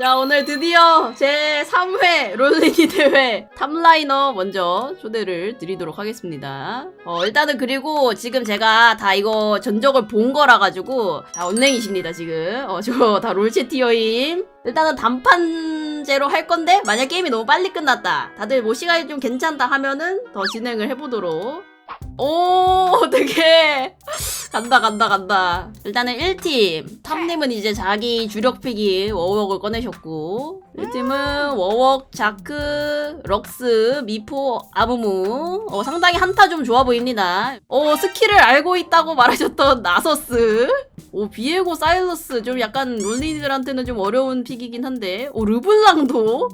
자, 오늘 드디어 제 3회 롤리기 대회 탑라이너 먼저 초대를 드리도록 하겠습니다. 어, 일단은 그리고 지금 제가 다 이거 전적을 본 거라 가지고 다 언랭이십니다, 지금. 어, 저 다 롤체 티어임. 일단은 단판제로 할 건데 만약 게임이 너무 빨리 끝났다. 다들 뭐 시간이 좀 괜찮다 하면은 더 진행을 해보도록. 오, 되게 간다 간다 간다. 일단은 1팀. 탑님은 이제 자기 주력 픽이 워웍을 꺼내셨고 1팀은 워웍, 자크, 럭스, 미포, 아무무. 어, 상당히 한타 좀 좋아 보입니다. 어 스킬을 알고 있다고 말하셨던 나서스. 오 비에고 사일러스. 좀 약간 롤리들한테는 좀 어려운 픽이긴 한데. 오 르블랑도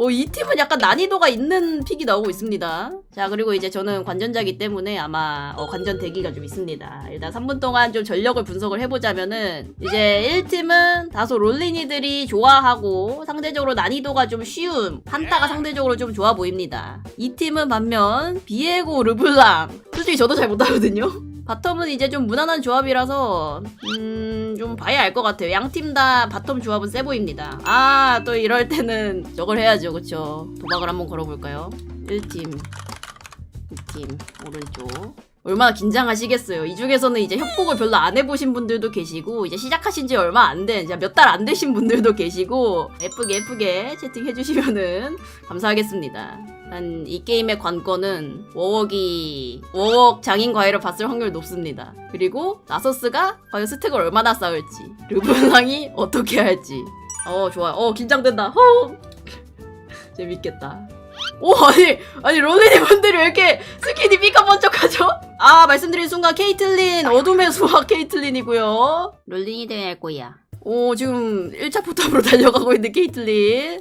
어, 이 팀은 약간 난이도가 있는 픽이 나오고 있습니다. 자, 그리고 이제 저는 관전자기 때문에 아마 어, 관전 대기가 좀 있습니다. 일단 3분 동안 좀 전력을 분석을 해보자면은 이제 1팀은 다소 롤리니들이 좋아하고 상대적으로 난이도가 좀 쉬운 한타가 상대적으로 좀 좋아 보입니다. 이 팀은 반면 비에고 르블랑 솔직히 저도 잘 못하거든요. 바텀은 이제 좀 무난한 조합이라서 음, 좀 봐야 알 것 같아요. 양 팀 다 바텀 조합은 세 보입니다. 아, 또 이럴 때는 저걸 해야죠. 그쵸? 도박을 한번 걸어볼까요? 1팀, 2팀, 오른쪽. 얼마나 긴장하시겠어요. 이 중에서는 이제 협곡을 별로 안 해보신 분들도 계시고, 이제 시작하신 지 얼마 안 된, 몇 달 안 되신 분들도 계시고, 예쁘게 예쁘게 채팅해주시면은 감사하겠습니다. 난 이 게임의 관건은 워웍이 워웍 장인 과외를 봤을 확률 높습니다. 그리고 나서스가 과연 스택을 얼마나 쌓을지 르블랑이 어떻게 할지 어 좋아요. 어 긴장된다. 허 재밌겠다. 오 아니 아니 롤리니 분들이 왜 이렇게 스킨이 삐까번쩍하죠? 아 말씀드린 순간 케이틀린 어둠의 수학 케이틀린이고요. 대회 할 거야. 오 지금 1차 포탑으로 달려가고 있는 케이틀린.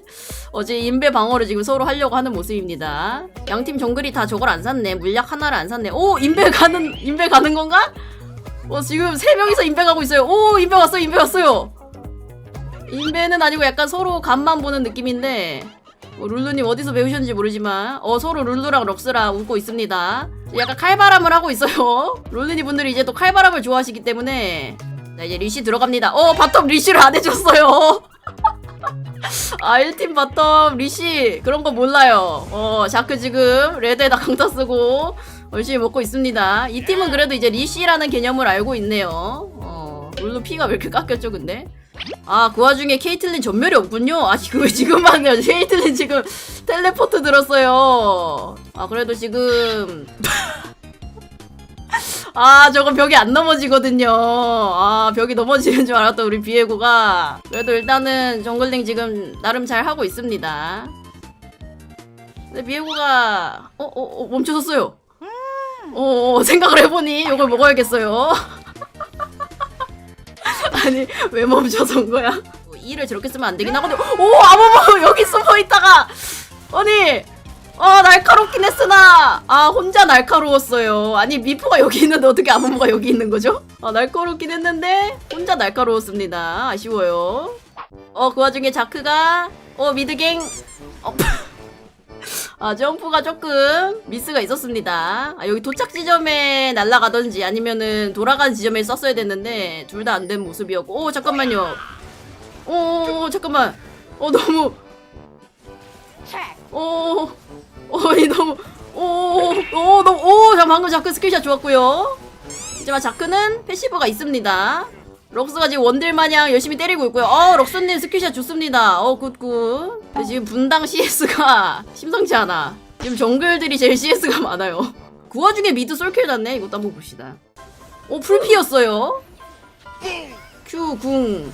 어제 인베 방어를 지금 서로 하려고 하는 모습입니다. 양팀 정글이 다 저걸 안 샀네. 물약 하나를 안 샀네. 오 인베 가는 인베 가는 건가? 어 지금 세 명이서 인베 가고 있어요. 오 인베 왔어요. 인베 왔어요. 인베는 아니고 약간 서로 간만 보는 느낌인데 어, 룰루님 어디서 배우셨는지 모르지만 어 서로 룰루랑 럭스랑 웃고 있습니다. 약간 칼바람을 하고 있어요. 룰루니 분들이 이제 또 칼바람을 좋아하시기 때문에 자 이제 리시 들어갑니다. 어 바텀 리시를 안 해줬어요. 아 1팀 바텀 리시 그런 거 몰라요. 어 자크 지금 레드에다 강타 쓰고 열심히 먹고 있습니다. 이 팀은 그래도 이제 리시라는 개념을 알고 있네요. 어 룰루 피가 왜 이렇게 깎였죠 근데? 아 그 와중에 케이틀린 전멸이 없군요. 아 지금 지금만요. 케이틀린 지금 텔레포트 들었어요. 아 그래도 지금 아 저거 벽이 안 넘어지거든요. 아 벽이 넘어지는 줄 알았던 우리 비에고가. 그래도 일단은 정글링 지금 나름 잘 하고 있습니다. 근데 비에고가 어, 어, 어 멈춰섰어요. 어, 어 생각을 해보니 이걸 먹어야겠어요. 아니 왜 멈춰선 거야? 이를 저렇게 쓰면 안 되긴 하거든 오 아무모 여기 숨어 있다가. 아니 아 날카롭긴 했으나 아 혼자 날카로웠어요. 아니 미포가 여기 있는데 어떻게 아무모가 여기 있는 거죠? 아 날카롭긴 했는데 혼자 날카로웠습니다. 아쉬워요. 어 그 와중에 자크가 어 미드갱. 어, 아 점프가 조금 미스가 있었습니다. 아 여기 도착 지점에 날아가던지 아니면은 돌아가는 지점에 썼어야 됐는데 둘 다 안 된 모습이었고. 오 잠깐만요. 오 잠깐만. 어 너무. 오 어 이 너무 오오 너무 오자 방금 자크 스킬샷 좋았고요. 하지만 자크는 패시브가 있습니다. 럭스가 지금 원딜 마냥 열심히 때리고 있고요. 어 럭스님 스킬샷 좋습니다. 어 굿굿. 지금 분당 CS가 심상치 않아. 지금 정글들이 제일 CS가 많아요. 그 와중에 미드 솔킬 났네. 이것도 한번 봅시다. 오 풀피였어요. Q 궁.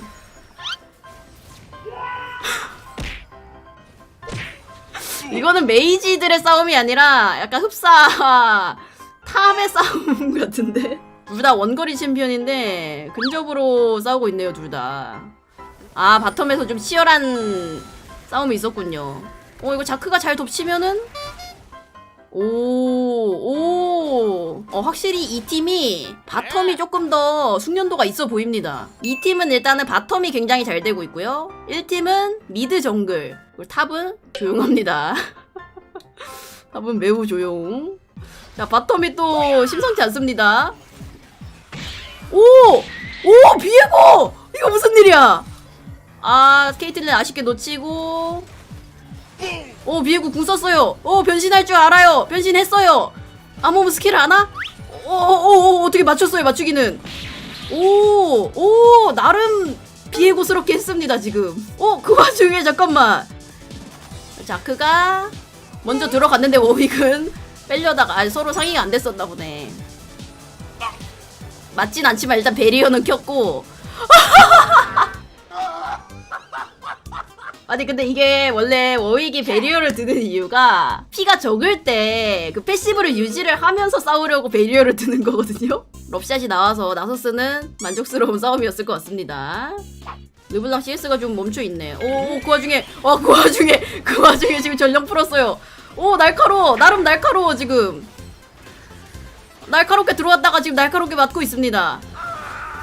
이거는 메이지들의 싸움이 아니라 약간 흡사 탑의 싸움 같은데 둘 다 원거리 챔피언인데 근접으로 싸우고 있네요 둘 다. 아 바텀에서 좀 치열한 싸움이 있었군요. 어 이거 자크가 잘 덮치면은 오 오 어, 확실히 이 팀이 바텀이 조금 더 숙련도가 있어 보입니다. 이 팀은 일단은 바텀이 굉장히 잘 되고 있고요. 1팀은 미드 정글 그리고 탑은 조용합니다. 탑은 매우 조용. 자, 바텀이 또 심상치 않습니다. 오! 오! 비에고! 이거 무슨 일이야? 아 케이틀린 아쉽게 놓치고 오 비에고 궁 썼어요. 오 변신할 줄 알아요. 변신했어요. 아무무 스킬을 아나? 오오오 어떻게 맞췄어요 맞추기는? 오오 나름 비에고스럽게 했습니다 지금. 어그 와중에 잠깐만. 자크가 먼저 들어갔는데 워윅은 빼려다가 아, 서로 상의가 안 됐었나 보네. 맞진 않지만 일단 베리어는 켰고 아니 근데 이게 원래 워윅이 베리어를 드는 이유가 피가 적을 때 그 패시브를 유지를 하면서 싸우려고 베리어를 드는 거거든요? 럽샷이 나와서 나서스는 만족스러운 싸움이었을 것 같습니다. 르블랑 CS가 좀 멈춰 있네. 오그 와중에 와 그 와중에 그 와중에 지금 전령 풀었어요. 오 날카로워. 나름 날카로워 지금. 날카롭게 들어왔다가 지금 날카롭게 맞고 있습니다.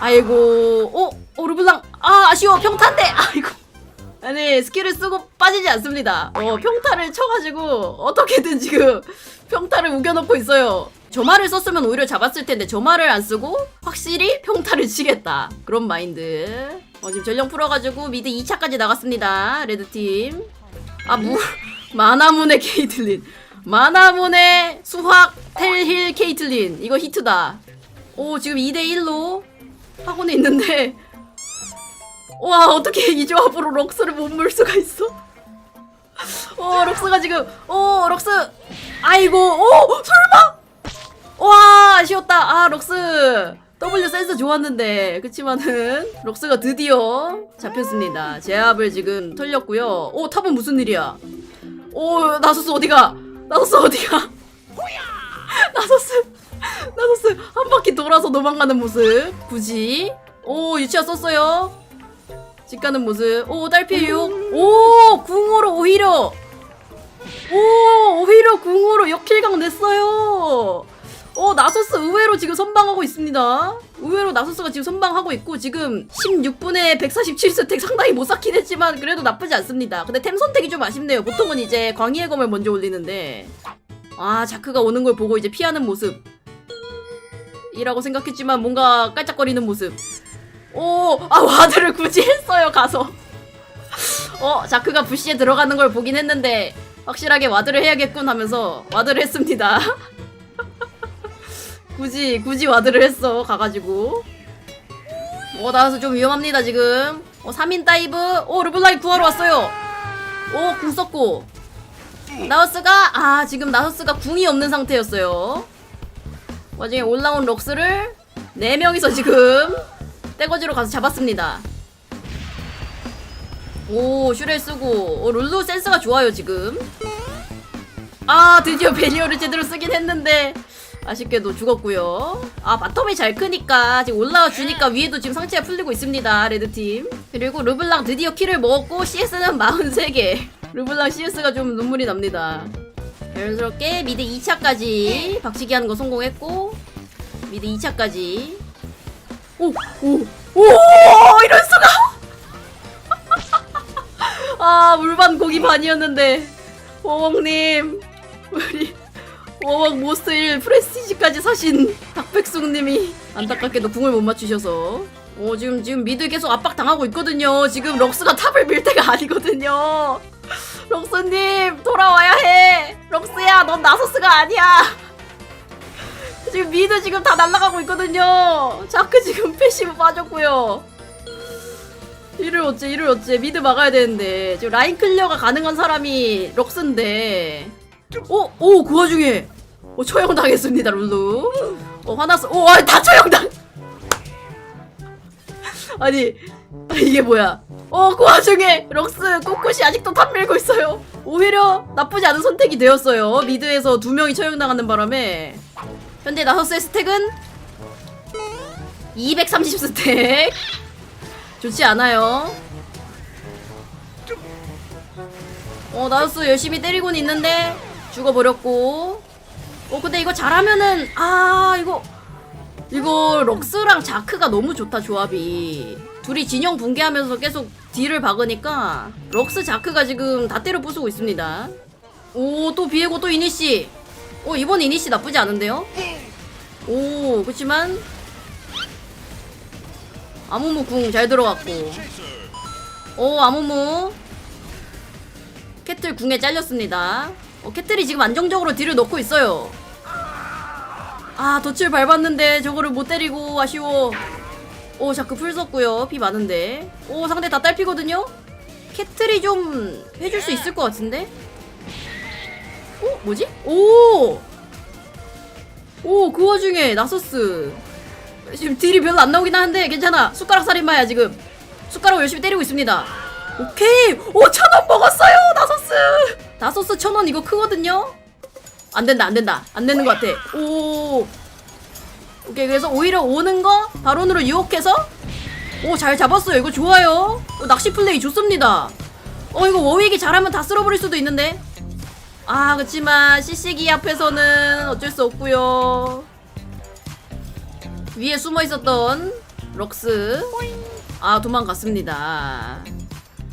아이고 오, 오 르블랑. 아 아쉬워. 평탄데 아이고 아니 스킬을 쓰고 빠지지 않습니다. 어 평타를 쳐가지고 어떻게든 지금 평타를 우겨놓고 있어요. 저말을 썼으면 오히려 잡았을 텐데 저말을 안 쓰고 확실히 평타를 치겠다 그런 마인드. 어 지금 전령 풀어가지고 미드 2차까지 나갔습니다. 레드팀. 아무 마나문의 케이틀린. 마나문의 수학 텔힐 케이틀린. 이거 히트다. 오 지금 2대1로 하고는 있는데 와 어떻게 이 조합으로 럭스를 못 물 수가 있어? 어 럭스가 지금 어 럭스! 아이고 오 설마! 와 아쉬웠다. 아 럭스! W 센스 좋았는데 그치만은 럭스가 드디어 잡혔습니다. 제압을 지금 털렸고요. 오 탑은 무슨 일이야? 오 나소스 어디가? 나소스 어디가? 나소스 나소스 한 바퀴 돌아서 도망가는 모습 굳이? 오 유치아 썼어요 집 가는 모습. 오, 딸피 육. 오, 궁으로 오히려. 오, 오히려 궁으로 역킬강 냈어요. 어, 나소스 의외로 지금 선방하고 있습니다. 의외로 나소스가 지금 선방하고 있고, 지금 16분에 147스택 상당히 못 쌓긴 했지만, 그래도 나쁘지 않습니다. 근데 템 선택이 좀 아쉽네요. 보통은 이제 광희의 검을 먼저 올리는데. 아, 자크가 오는 걸 보고 이제 피하는 모습. 이라고 생각했지만, 뭔가 깔짝거리는 모습. 오, 아 와드를 굳이 했어요 가서. 어, 자크가 부시에 들어가는 걸 보긴 했는데 확실하게 와드를 해야겠군 하면서 와드를 했습니다. 굳이 굳이 와드를 했어 가가지고. 어 나와서 좀 위험합니다 지금. 어 3인 다이브. 오 르블라이 구하러 왔어요. 오 궁 썼고. 나우스가 아 지금 나우스가 궁이 없는 상태였어요. 와중에 올라온 럭스를 네 명이서 지금 떼거지로 가서 잡았습니다. 오 슈레 쓰고 어, 룰루 센스가 좋아요 지금. 아 드디어 베리어를 제대로 쓰긴 했는데 아쉽게도 죽었고요. 아 바텀이 잘 크니까 지금 올라와 주니까 위에도 지금 상체가 풀리고 있습니다 레드팀. 그리고 르블랑 드디어 키를 먹었고 CS는 43개. 르블랑 CS가 좀 눈물이 납니다. 자연스럽게 미드 2차까지 박치기 하는 거 성공했고 미드 2차까지 오, 오, 오, 이럴 수가! 아, 물반 고기 반이었는데, 워웍님, 우리 워웍 모스 1 프레스티지까지 사신 닭백숙님이 안타깝게도 궁을 못 맞추셔서. 어, 지금, 지금 미드 계속 압박 당하고 있거든요. 지금 럭스가 탑을 밀 때가 아니거든요. 럭스님, 돌아와야 해! 럭스야, 넌 나서스가 아니야! 지금 미드 지금 다 날아가고 있거든요. 자크 지금 패시브 빠졌고요. 이를 어째 이를 어째 미드 막아야 되는데 지금 라인 클리어가 가능한 사람이 럭스인데 어? 오, 그 와중에 어, 처형 당했습니다, 룰루. 어, 화났어. 오, 아, 다 처형 당. 아니, 이게 뭐야? 어, 그 와중에 럭스 꼬꼬시 아직도 탑 밀고 있어요. 오히려 나쁘지 않은 선택이 되었어요. 미드에서 두 명이 처형 당하는 바람에 현재 나서스의 스택은 230 스택. 좋지 않아요. 어, 나서스 열심히 때리고는 있는데 죽어버렸고. 어, 근데 이거 잘하면은 아, 이거 이거 럭스랑 자크가 너무 좋다 조합이. 둘이 진영 붕괴하면서 계속 딜을 박으니까 럭스 자크가 지금 다 때려 부수고 있습니다. 오, 또 비에고 또 이니시. 어, 이번 이니시 나쁘지 않은데요? 오, 그치만 아무무 궁 잘 들어갔고. 오 아무무 캐틀 궁에 잘렸습니다. 어, 캐틀이 지금 안정적으로 딜을 넣고 있어요. 아 덫을 밟았는데 저거를 못 때리고 아쉬워. 오 자크 풀 썼고요. 피 많은데. 오 상대 다 딸피거든요? 캐틀이 좀 해줄 수 있을 것 같은데? 어 뭐지 오 오, 그 와중에 나서스. 지금 딜이 별로 안 나오긴 하는데 괜찮아. 숟가락 살인마야 지금. 숟가락 열심히 때리고 있습니다. 오케이. 오, 천 원 먹었어요, 나서스. 나서스 천 원 이거 크거든요. 안 된다, 안 된다. 안 되는 것 같아. 오. 오케이, 그래서 오히려 오는 거 바론으로 유혹해서 오, 잘 잡았어요. 이거 좋아요. 어, 낚시 플레이 좋습니다. 어, 이거 워윅이 잘하면 다 쓸어버릴 수도 있는데. 아, 그치만 CC기 앞에서는 어쩔 수 없고요. 위에 숨어 있었던 럭스. 아, 도망갔습니다.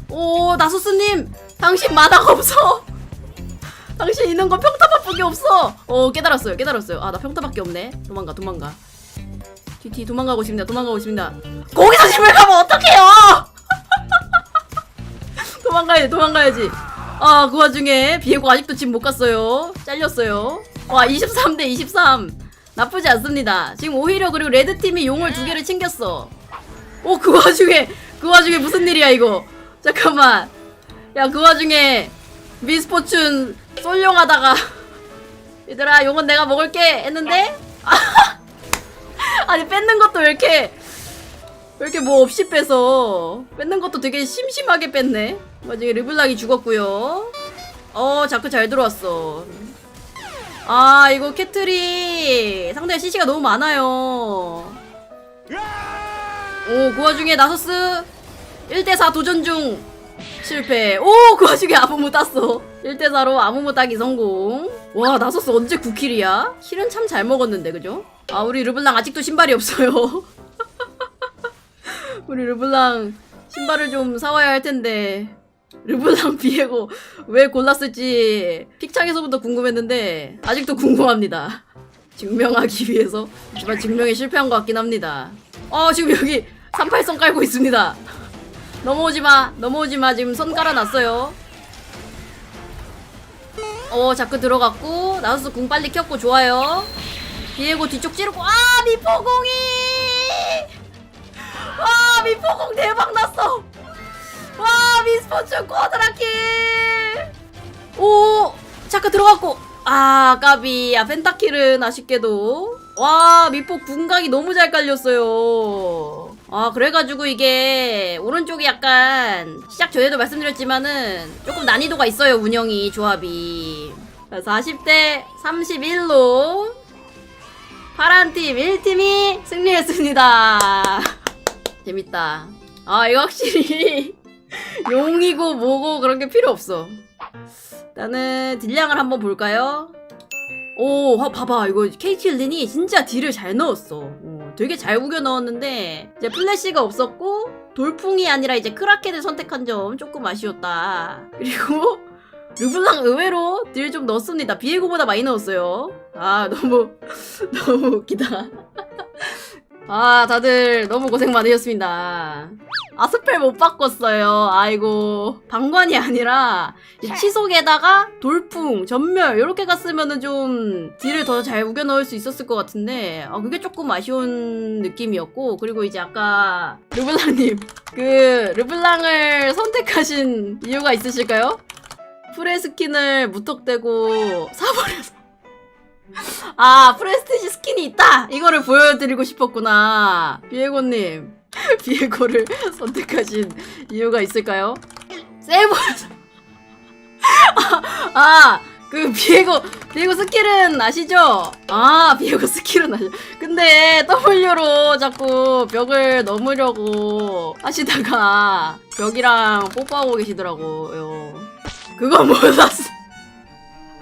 오, 나소스님! 당신 만화가 없어! 당신 있는 거 평타밖에 없어! 어, 깨달았어요, 깨달았어요. 아, 나 평타밖에 없네. 도망가, 도망가. 뒤뒤 도망가고 있습니다, 도망가고 있습니다. 거기서 집을 가면 어떡해요! 도망가야지, 도망가야지. 아, 그 와중에 비에고 아직도 집 못 갔어요. 잘렸어요. 와, 23대 23. 나쁘지 않습니다. 지금 오히려 그리고 레드팀이 용을 두 개를 챙겼어. 오, 그 와중에, 그 와중에 무슨 일이야, 이거. 잠깐만. 야, 그 와중에 미스포춘 쏠려가다가 얘들아, 용은 내가 먹을게 했는데? 아니, 뺏는 것도 왜 이렇게 왜 이렇게 뭐 없이 빼서 뺏는 것도 되게 심심하게 뺐네. 나중에 르블랑이 죽었고요. 어 자크 잘 들어왔어. 아 이거 캐틀이 상대 CC가 너무 많아요. 오그 와중에 나서스. 1대4 도전 중. 실패. 오그 와중에 아무무 땄어. 1대4로 아무무 따기 성공. 와 나서스 언제 9킬이야? 킬은 참 잘 먹었는데 그죠? 아 우리 르블랑 아직도 신발이 없어요 우리 르블랑 신발을 좀 사와야 할 텐데 르블랑 비에고 왜 골랐을지 픽창에서부터 궁금했는데 아직도 궁금합니다. 증명하기 위해서 하지만 증명에 실패한 것 같긴 합니다. 어 지금 여기 38선 깔고 있습니다. 넘어오지 마, 넘어오지 마. 지금 선 깔아놨어요. 어 자크 들어갔고 나서스 궁 빨리 켰고 좋아요. 비에고 뒤쪽 찌르고 아 미포공이 와 미포공 대박 났어. 와 미스포츠 쿼드라킬. 오 잠깐 들어갔고 아 까비 아 펜타킬은 아쉽게도 와 미포 궁각이 너무 잘 깔렸어요. 아 그래가지고 이게 오른쪽이 약간 시작 전에도 말씀드렸지만은 조금 난이도가 있어요 운영이 조합이. 40대 31로 파란 팀 1팀이 승리했습니다. 재밌다. 아, 이거 확실히 용이고 뭐고 그런 게 필요 없어. 일단은 딜량을 한번 볼까요? 오, 화- 봐봐. 이거 케이틸린이 진짜 딜을 잘 넣었어. 어, 되게 잘 우겨 넣었는데 이제 플래시가 없었고 돌풍이 아니라 이제 크라켄을 선택한 점 조금 아쉬웠다. 그리고 르블랑 의외로 딜 좀 넣었습니다. 비에고보다 많이 넣었어요. 아, 너무 너무 웃기다. 아, 다들 너무 고생 많으셨습니다. 아스펠 못 바꿨어요. 아이고. 방관이 아니라 이 치속에다가 돌풍, 전멸 이렇게 갔으면은 좀 딜을 더 잘 우겨 넣을 수 있었을 것 같은데 아, 그게 조금 아쉬운 느낌이었고 그리고 이제 아까 르블랑님 그 르블랑을 선택하신 이유가 있으실까요? 프레 스킨을 무턱대고 사버려서 아 프레스티지 스킨이 있다 이거를 보여드리고 싶었구나 비에고님 비에고를 선택하신 이유가 있을까요? 세이버에서 아그 비에고 비에고 스킬은 아시죠? 아 비에고 스킬은 아시죠? 근데 W로 자꾸 벽을 넘으려고 하시다가 벽이랑 뽀뽀하고 계시더라고요 그건 몰랐어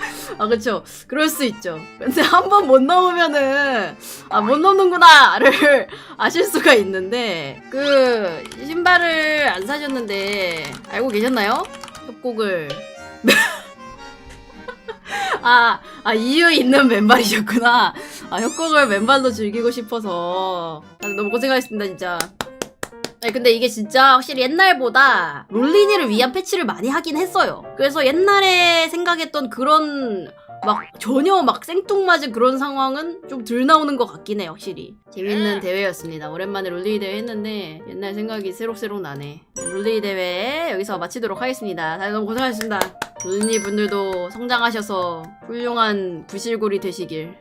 아 그쵸. 그럴 수 있죠. 근데 한 번 못 넘으면은 아 못 넘는구나를 아실 수가 있는데 그 신발을 안 사셨는데 알고 계셨나요? 협곡을? 아, 아 이유 있는 맨발이셨구나. 아 협곡을 맨발로 즐기고 싶어서. 아, 너무 고생하셨습니다 진짜 아니, 근데 이게 진짜 확실히 옛날보다 롤리니를 위한 패치를 많이 하긴 했어요. 그래서 옛날에 생각했던 그런 막 전혀 막 생뚱맞은 그런 상황은 좀 덜 나오는 것 같긴 해 확실히. 재밌는 대회였습니다. 오랜만에 롤리 대회 했는데 옛날 생각이 새록새록 나네. 롤리 대회 여기서 마치도록 하겠습니다. 다들 너무 고생하셨습니다. 롤리 분들도 성장하셔서 훌륭한 부실골이 되시길